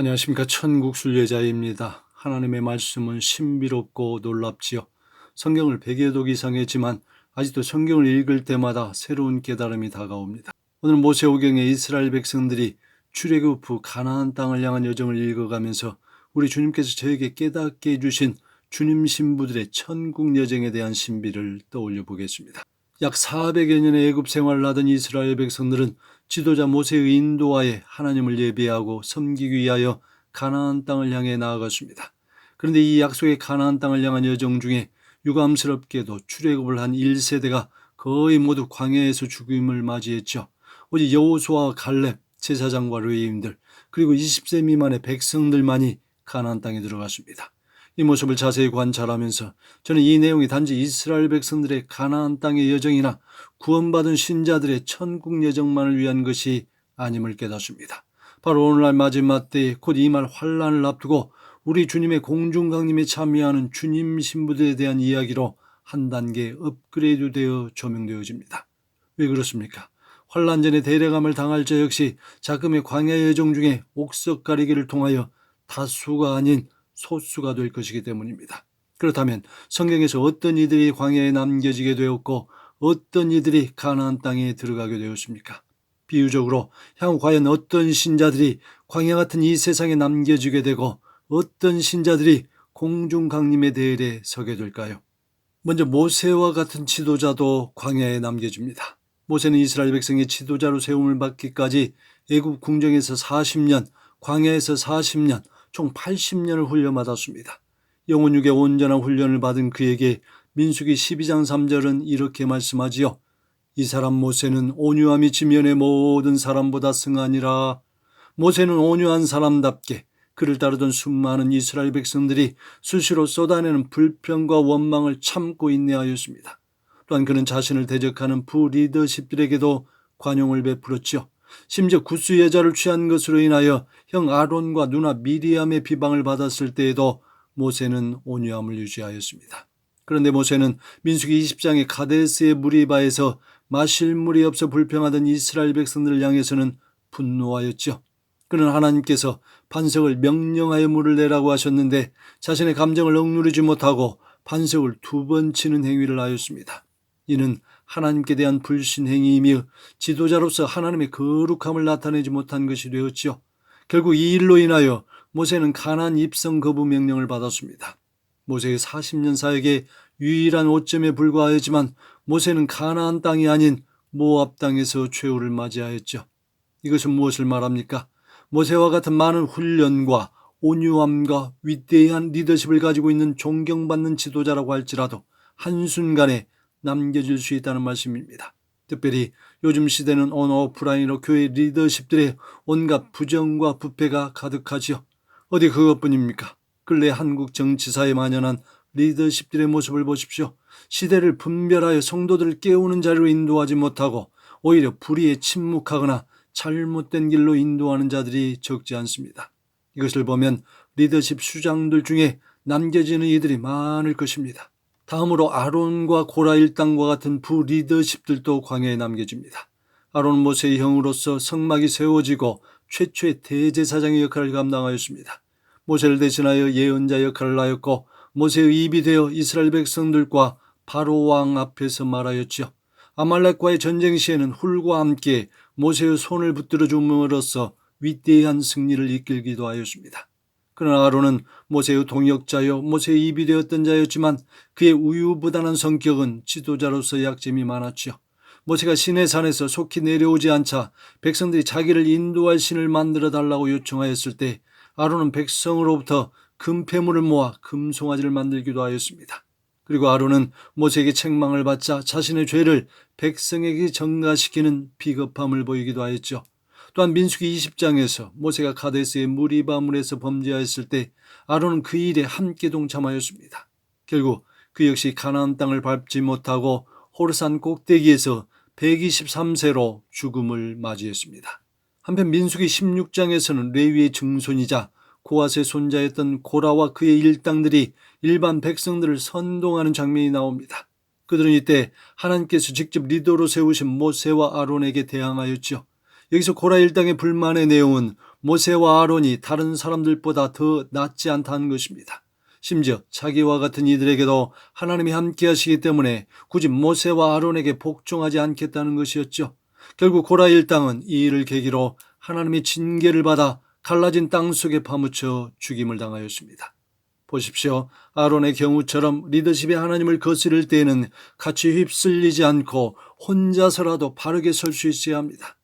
안녕하십니까 천국 순례자입니다. 하나님의 말씀은 신비롭고 놀랍지요. 성경을 100여 독 이상 했지만 아직도 성경을 읽을 때마다 새로운 깨달음이 다가옵니다. 오늘 모세오경의 이스라엘 백성들이 출애굽 후 가나안 땅을 향한 여정을 읽어가면서 우리 주님께서 저에게 깨닫게 해주신 주님 신부들의 천국 여정에 대한 신비를 떠올려 보겠습니다. 약 400여 년의 애굽 생활을 하던 이스라엘 백성들은 지도자 모세의 인도하에 하나님을 예배하고 섬기기 위하여 가나안 땅을 향해 나아갔습니다. 그런데 이 약속의 가나안 땅을 향한 여정 중에 유감스럽게도 출애굽을 한 1세대가 거의 모두 광야에서 죽임을 맞이했죠. 오직 여호수아와 갈렙, 제사장과 레위인들 그리고 20세 미만의 백성들만이 가나안 땅에 들어갔습니다. 이 모습을 자세히 관찰하면서 저는 이 내용이 단지 이스라엘 백성들의 가나안 땅의 여정이나 구원받은 신자들의 천국 여정만을 위한 것이 아님을 깨닫습니다. 바로 오늘날 마지막 때에 곧 이 말 환란을 앞두고 우리 주님의 공중 강림에 참여하는 주님 신부들에 대한 이야기로 한 단계 업그레이드되어 조명되어집니다. 왜 그렇습니까? 환란 전에 대례감을 당할 자 역시 자금의 광야 여정 중에 옥석 가리기를 통하여 다수가 아닌 소수가 될 것이기 때문입니다. 그렇다면 성경에서 어떤 이들이 광야에 남겨지게 되었고 어떤 이들이 가나안 땅에 들어가게 되었습니까? 비유적으로 향후 과연 어떤 신자들이 광야 같은 이 세상에 남겨지게 되고 어떤 신자들이 공중 강림의 대열에 서게 될까요? 먼저 모세와 같은 지도자도 광야에 남겨집니다. 모세는 이스라엘 백성의 지도자로 세움을 받기까지 애굽 궁정에서 40년, 광야에서 40년, 총 80년을 훈련받았습니다. 영혼 육의 온전한 훈련을 받은 그에게 민수기 12장 3절은 이렇게 말씀하지요. 이 사람 모세는 온유함이 지면의 모든 사람보다 승하니라. 모세는 온유한 사람답게 그를 따르던 수많은 이스라엘 백성들이 수시로 쏟아내는 불평과 원망을 참고 인내하였습니다. 또한 그는 자신을 대적하는 부리더십들에게도 관용을 베풀었지요. 심지어 구스 여자를 취한 것으로 인하여 형 아론과 누나 미리암의 비방을 받았을 때에도 모세는 온유함을 유지하였습니다. 그런데 모세는 민수기 20장의 가데스의 무리바에서 마실 물이 없어 불평하던 이스라엘 백성들을 향해서는 분노하였죠. 그는 하나님께서 반석을 명령하여 물을 내라고 하셨는데 자신의 감정을 억누르지 못하고 반석을 두 번 치는 행위를 하였습니다. 이는 하나님께 대한 불신행위이며 지도자로서 하나님의 거룩함을 나타내지 못한 것이 되었지요. 결국 이 일로 인하여 모세는 가난 입성 거부 명령을 받았습니다. 모세의 40년 사역의 유일한 오점에 불과하였지만 모세는 가나안 땅이 아닌 모압 땅에서 최후를 맞이하였죠. 이것은 무엇을 말합니까? 모세와 같은 많은 훈련과 온유함과 위대한 리더십을 가지고 있는 존경받는 지도자라고 할지라도 한순간에 남겨질 수 있다는 말씀입니다. 특별히 요즘 시대는 온오프라인으로 교회 리더십들의 온갖 부정과 부패가 가득하지요. 어디 그것뿐입니까? 근래 한국 정치사에 만연한 리더십들의 모습을 보십시오. 시대를 분별하여 성도들을 깨우는 자리로 인도하지 못하고 오히려 불의에 침묵하거나 잘못된 길로 인도하는 자들이 적지 않습니다. 이것을 보면 리더십 수장들 중에 남겨지는 이들이 많을 것입니다. 다음으로 아론과 고라 일당과 같은 부리더십들도 광야에 남겨집니다. 아론 모세의 형으로서 성막이 세워지고 최초의 대제사장의 역할을 감당하였습니다. 모세를 대신하여 예언자 역할을 하였고 모세의 입이 되어 이스라엘 백성들과 바로 왕 앞에서 말하였지요. 아말렉과의 전쟁 시에는 훌과 함께 모세의 손을 붙들어 줌으로써 위대한 승리를 이끌기도 하였습니다. 그러나 아론은 모세의 동역자요 모세의 입이 되었던 자였지만 그의 우유부단한 성격은 지도자로서 약점이 많았지요. 모세가 시내 산에서 속히 내려오지 않자 백성들이 자기를 인도할 신을 만들어 달라고 요청하였을 때 아론은 백성으로부터 금폐물을 모아 금송아지를 만들기도 하였습니다. 그리고 아론은 모세에게 책망을 받자 자신의 죄를 백성에게 전가시키는 비겁함을 보이기도 하였죠. 또한 민수기 20장에서 모세가 카데스의 무리바물에서 범죄하였을 때 아론은 그 일에 함께 동참하였습니다. 결국 그 역시 가나안 땅을 밟지 못하고 호르산 꼭대기에서 123세로 죽음을 맞이했습니다. 한편 민수기 16장에서는 레위의 증손이자 고아의 손자였던 고라와 그의 일당들이 일반 백성들을 선동하는 장면이 나옵니다. 그들은 이때 하나님께서 직접 리더로 세우신 모세와 아론에게 대항하였죠. 여기서 고라 일당의 불만의 내용은 모세와 아론이 다른 사람들보다 더 낫지 않다는 것입니다. 심지어 자기와 같은 이들에게도 하나님이 함께 하시기 때문에 굳이 모세와 아론에게 복종하지 않겠다는 것이었죠. 결국 고라 일당은 이 일을 계기로 하나님의 징계를 받아 갈라진 땅 속에 파묻혀 죽임을 당하였습니다. 보십시오. 아론의 경우처럼 리더십에 하나님을 거스릴 때에는 같이 휩쓸리지 않고 혼자서라도 바르게 설 수 있어야 합니다.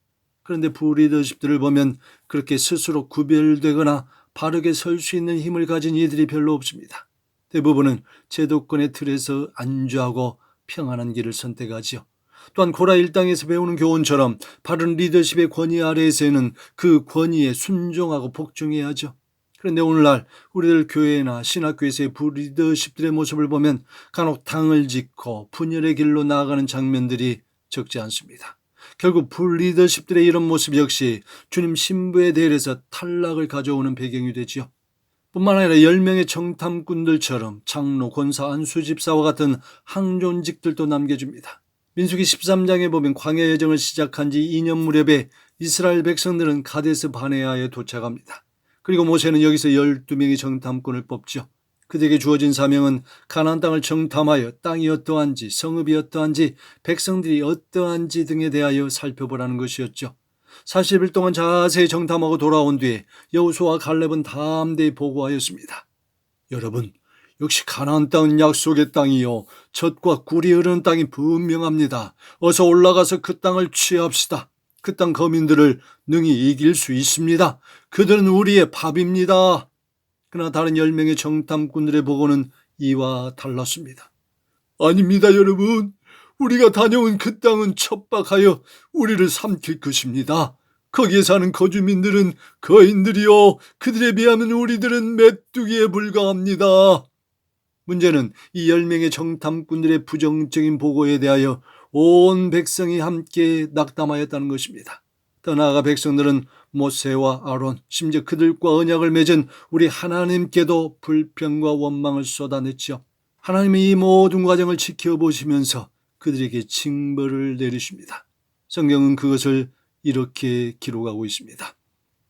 그런데 부리더십들을 보면 그렇게 스스로 구별되거나 바르게 설 수 있는 힘을 가진 이들이 별로 없습니다. 대부분은 제도권의 틀에서 안주하고 평안한 길을 선택하지요. 또한 고라 일당에서 배우는 교훈처럼 바른 리더십의 권위 아래에서는 그 권위에 순종하고 복종해야 하죠. 그런데 오늘날 우리들 교회나 신학교에서의 부리더십들의 모습을 보면 간혹 당을 짓고 분열의 길로 나아가는 장면들이 적지 않습니다. 결국 불리더십들의 이런 모습 역시 주님 신부에 대해서 탈락을 가져오는 배경이 되지요. 뿐만 아니라 10명의 정탐꾼들처럼 장로, 권사, 안수집사와 같은 항존직들도 남겨줍니다. 민수기 13장에 보면 광야 여정을 시작한 지 2년 무렵에 이스라엘 백성들은 가데스 바네아에 도착합니다. 그리고 모세는 여기서 12명의 정탐꾼을 뽑죠. 그들에게 주어진 사명은 가나안 땅을 정탐하여 땅이 어떠한지, 성읍이 어떠한지, 백성들이 어떠한지 등에 대하여 살펴보라는 것이었죠. 40일 동안 자세히 정탐하고 돌아온 뒤에 여호수와 갈렙은 담대히 보고하였습니다. 여러분, 역시 가나안 땅은 약속의 땅이요 젖과 꿀이 흐르는 땅이 분명합니다. 어서 올라가서 그 땅을 취합시다. 그 땅 거민들을 능히 이길 수 있습니다. 그들은 우리의 밥입니다. 그러나 다른 10명의 정탐꾼들의 보고는 이와 달랐습니다. 아닙니다, 여러분. 우리가 다녀온 그 땅은 척박하여 우리를 삼킬 것입니다. 거기에 사는 거주민들은 거인들이요. 그들에 비하면 우리들은 메뚜기에 불과합니다. 문제는 이 10명의 정탐꾼들의 부정적인 보고에 대하여 온 백성이 함께 낙담하였다는 것입니다. 더 나아가 백성들은 모세와 아론, 심지어 그들과 언약을 맺은 우리 하나님께도 불평과 원망을 쏟아냈지요. 하나님이 이 모든 과정을 지켜보시면서 그들에게 징벌을 내리십니다. 성경은 그것을 이렇게 기록하고 있습니다.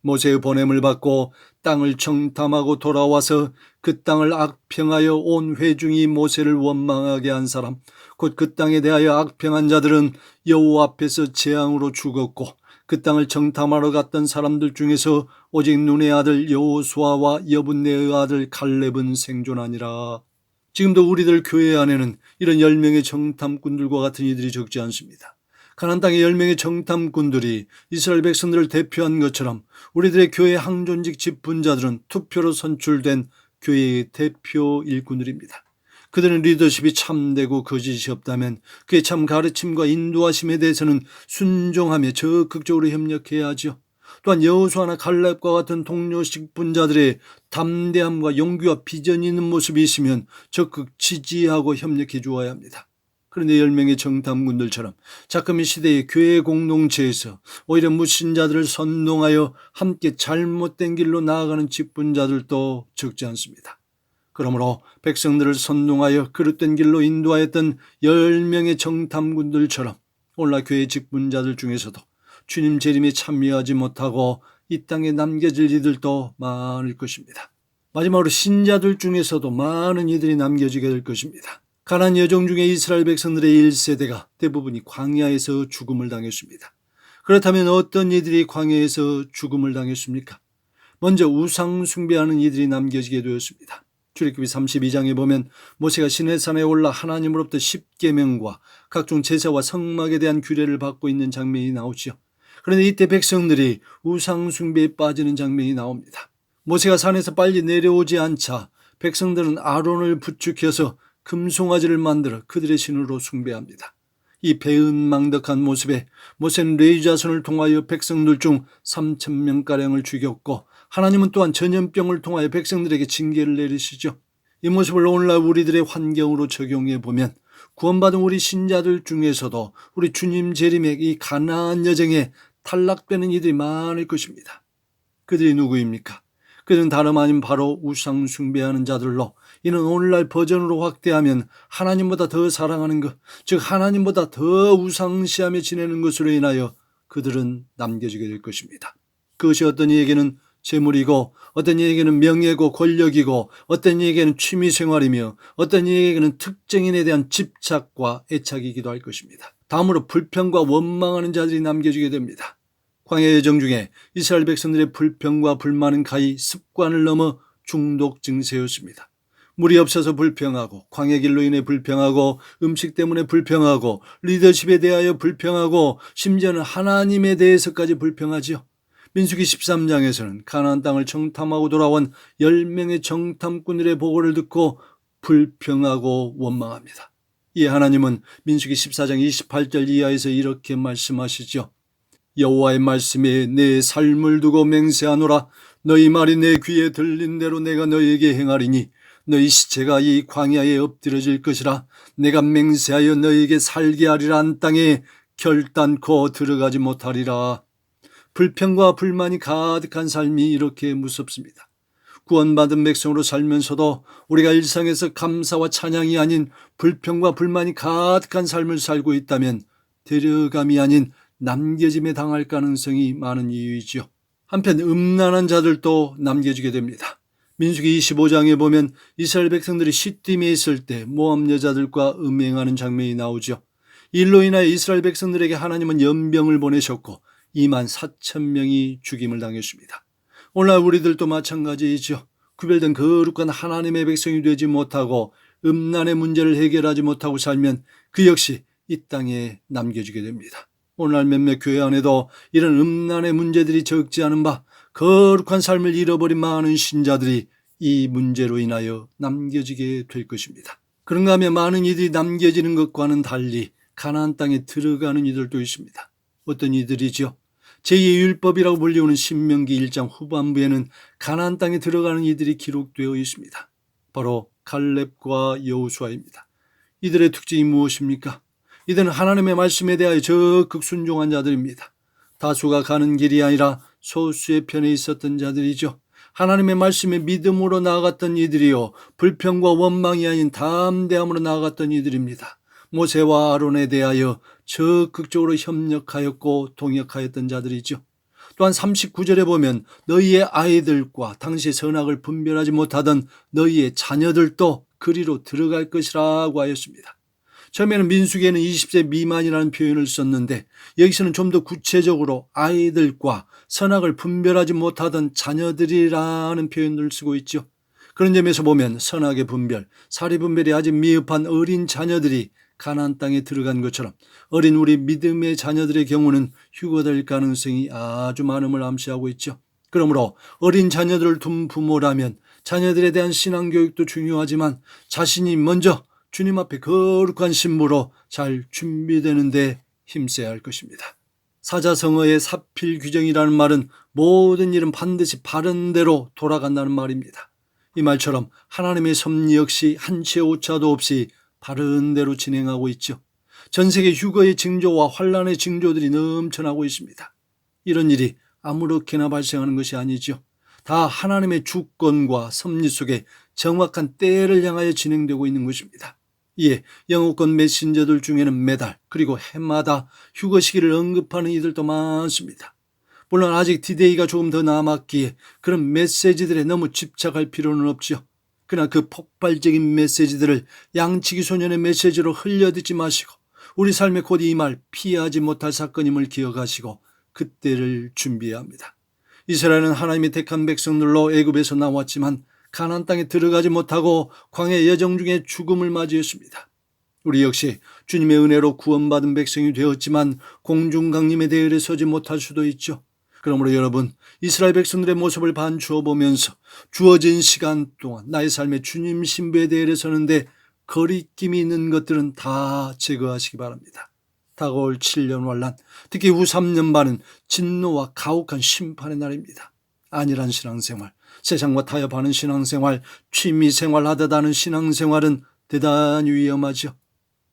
모세의 보냄을 받고 땅을 정탐하고 돌아와서 그 땅을 악평하여 온 회중이 모세를 원망하게 한 사람, 곧 그 땅에 대하여 악평한 자들은 여호와 앞에서 재앙으로 죽었고 그 땅을 정탐하러 갔던 사람들 중에서 오직 눈의 아들 여호수아와 여분네의 아들 갈렙은 생존하니라. 지금도 우리들 교회 안에는 이런 10명의 정탐꾼들과 같은 이들이 적지 않습니다. 가난 땅의 10명의 정탐꾼들이 이스라엘 백성들을 대표한 것처럼 우리들의 교회 항존직 집분자들은 투표로 선출된 교회의 대표 일꾼들입니다. 그들은 리더십이 참되고 거짓이 없다면 그의 참 가르침과 인도하심에 대해서는 순종하며 적극적으로 협력해야 하죠. 또한 여호수아나 갈렙과 같은 동료식 분자들의 담대함과 용기와 비전이 있는 모습이 있으면 적극 지지하고 협력해 주어야 합니다. 그런데 10명의 정탐군들처럼 자금 이 시대의 교회 공동체에서 오히려 무신자들을 선동하여 함께 잘못된 길로 나아가는 직분자들도 적지 않습니다. 그러므로 백성들을 선동하여 그릇된 길로 인도하였던 10명의 정탐군들처럼 오늘날 교회 직분자들 중에서도 주님 재림에 참여하지 못하고 이 땅에 남겨질 이들도 많을 것입니다. 마지막으로 신자들 중에서도 많은 이들이 남겨지게 될 것입니다. 가난 여정 중에 이스라엘 백성들의 1세대가 대부분이 광야에서 죽음을 당했습니다. 그렇다면 어떤 이들이 광야에서 죽음을 당했습니까? 먼저 우상 숭배하는 이들이 남겨지게 되었습니다. 출애굽기 32장에 보면 모세가 시내산에 올라 하나님으로부터 십계명과 각종 제사와 성막에 대한 규례를 받고 있는 장면이 나오지요. 그런데 이때 백성들이 우상 숭배에 빠지는 장면이 나옵니다. 모세가 산에서 빨리 내려오지 않자 백성들은 아론을 부축해서 금송아지를 만들어 그들의 신으로 숭배합니다. 이 배은망덕한 모습에 모세는 레이자손을 통하여 백성들 중 3천 명가량을 죽였고 하나님은 또한 전염병을 통하여 백성들에게 징계를 내리시죠. 이 모습을 오늘날 우리들의 환경으로 적용해 보면 구원받은 우리 신자들 중에서도 우리 주님 재림의 이 가나안 여정에 탈락되는 이들이 많을 것입니다. 그들이 누구입니까? 그들은 다름 아닌 바로 우상 숭배하는 자들로 이는 오늘날 버전으로 확대하면 하나님보다 더 사랑하는 것, 즉 하나님보다 더 우상시하며 지내는 것으로 인하여 그들은 남겨지게 될 것입니다. 그것이 어떤 이에게는 재물이고 어떤 이에게는 명예고 권력이고 어떤 이에게는 취미 생활이며 어떤 이에게는 특정인에 대한 집착과 애착이기도 할 것입니다. 다음으로 불평과 원망하는 자들이 남겨지게 됩니다. 광야 여정 중에 이스라엘 백성들의 불평과 불만은 가히 습관을 넘어 중독 증세였습니다. 물이 없어서 불평하고 광야 길로 인해 불평하고 음식 때문에 불평하고 리더십에 대하여 불평하고 심지어는 하나님에 대해서까지 불평하지요. 민수기 13장에서는 가나안 땅을 정탐하고 돌아온 10명의 정탐꾼들의 보고를 듣고 불평하고 원망합니다. 이에 하나님은 민수기 14장 28절 이하에서 이렇게 말씀하시죠. 여호와의 말씀에 내 삶을 두고 맹세하노라 너희 말이 내 귀에 들린 대로 내가 너희에게 행하리니 너희 시체가 이 광야에 엎드려질 것이라 내가 맹세하여 너희에게 살게 하리라 한 땅에 결단코 들어가지 못하리라 불평과 불만이 가득한 삶이 이렇게 무섭습니다. 구원받은 백성으로 살면서도 우리가 일상에서 감사와 찬양이 아닌 불평과 불만이 가득한 삶을 살고 있다면 데려감이 아닌 남겨짐에 당할 가능성이 많은 이유이지요. 한편 음란한 자들도 남겨지게 됩니다. 민수기 25장에 보면 이스라엘 백성들이 시딤에 있을 때 모함 여자들과 음행하는 장면이 나오죠. 일로 인하여 이스라엘 백성들에게 하나님은 연병을 보내셨고 2만 4천 명이 죽임을 당했습니다. 오늘날 우리들도 마찬가지이죠. 구별된 거룩한 하나님의 백성이 되지 못하고 음란의 문제를 해결하지 못하고 살면 그 역시 이 땅에 남겨지게 됩니다. 오늘날 몇몇 교회 안에도 이런 음란의 문제들이 적지 않은 바 거룩한 삶을 잃어버린 많은 신자들이 이 문제로 인하여 남겨지게 될 것입니다. 그런가 하면 많은 이들이 남겨지는 것과는 달리 가나안 땅에 들어가는 이들도 있습니다. 어떤 이들이죠? 제2의 율법이라고 불리우는 신명기 1장 후반부에는 가나안 땅에 들어가는 이들이 기록되어 있습니다. 바로 칼렙과 여우수아입니다. 이들의 특징이 무엇입니까? 이들은 하나님의 말씀에 대하여 적극 순종한 자들입니다. 다수가 가는 길이 아니라 소수의 편에 있었던 자들이죠. 하나님의 말씀에 믿음으로 나아갔던 이들이요. 불평과 원망이 아닌 담대함으로 나아갔던 이들입니다. 모세와 아론에 대하여 적극적으로 협력하였고 동역하였던 자들이죠. 또한 39절에 보면 너희의 아이들과 당시 선악을 분별하지 못하던 너희의 자녀들도 그리로 들어갈 것이라고 하였습니다. 처음에는 민수기에는 20세 미만이라는 표현을 썼는데 여기서는 좀 더 구체적으로 아이들과 선악을 분별하지 못하던 자녀들이라는 표현을 쓰고 있죠. 그런 점에서 보면 선악의 분별, 사리 분별이 아직 미흡한 어린 자녀들이 가나안 땅에 들어간 것처럼 어린 우리 믿음의 자녀들의 경우는 휴거될 가능성이 아주 많음을 암시하고 있죠. 그러므로 어린 자녀들을 둔 부모라면 자녀들에 대한 신앙 교육도 중요하지만 자신이 먼저 주님 앞에 거룩한 신부로 잘 준비되는데 힘써야 할 것입니다. 사자성어의 사필 규정이라는 말은 모든 일은 반드시 바른 대로 돌아간다는 말입니다. 이 말처럼 하나님의 섭리 역시 한치의 오차도 없이 바른 대로 진행하고 있죠. 전 세계 휴거의 징조와 환란의 징조들이 넘쳐나고 있습니다. 이런 일이 아무렇게나 발생하는 것이 아니죠. 다 하나님의 주권과 섭리 속에 정확한 때를 향하여 진행되고 있는 것입니다. 이에 영어권 메신저들 중에는 매달 그리고 해마다 휴거 시기를 언급하는 이들도 많습니다. 물론 아직 디데이가 조금 더 남았기에 그런 메시지들에 너무 집착할 필요는 없죠. 그러나 그 폭발적인 메시지들을 양치기 소년의 메시지로 흘려듣지 마시고 우리 삶의 곧이말 피하지 못할 사건임을 기억하시고 그때를 준비해야 합니다. 이스라엘은 하나님의 택한 백성들로 애굽에서 나왔지만 가나안 땅에 들어가지 못하고 광해 여정 중에 죽음을 맞이했습니다. 우리 역시 주님의 은혜로 구원받은 백성이 되었지만 공중강림의 대열에 서지 못할 수도 있죠. 그러므로 여러분 이스라엘 백성들의 모습을 반추어 보면서 주어진 시간 동안 나의 삶에 주님 신부에 대해 서는데 거리낌이 있는 것들은 다 제거하시기 바랍니다. 다가올 7년 환란, 특히 후 3년 반은 진노와 가혹한 심판의 날입니다. 안일한 신앙생활, 세상과 타협하는 신앙생활, 취미생활 하듯 하는 신앙생활은 대단히 위험하죠.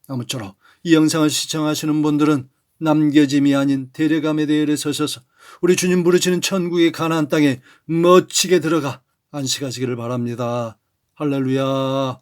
아무쪼록 이 영상을 시청하시는 분들은 남겨짐이 아닌 데려감에 대해 서셔서 우리 주님 부르시는 천국의 가나안 땅에 멋지게 들어가 안식하시기를 바랍니다. 할렐루야.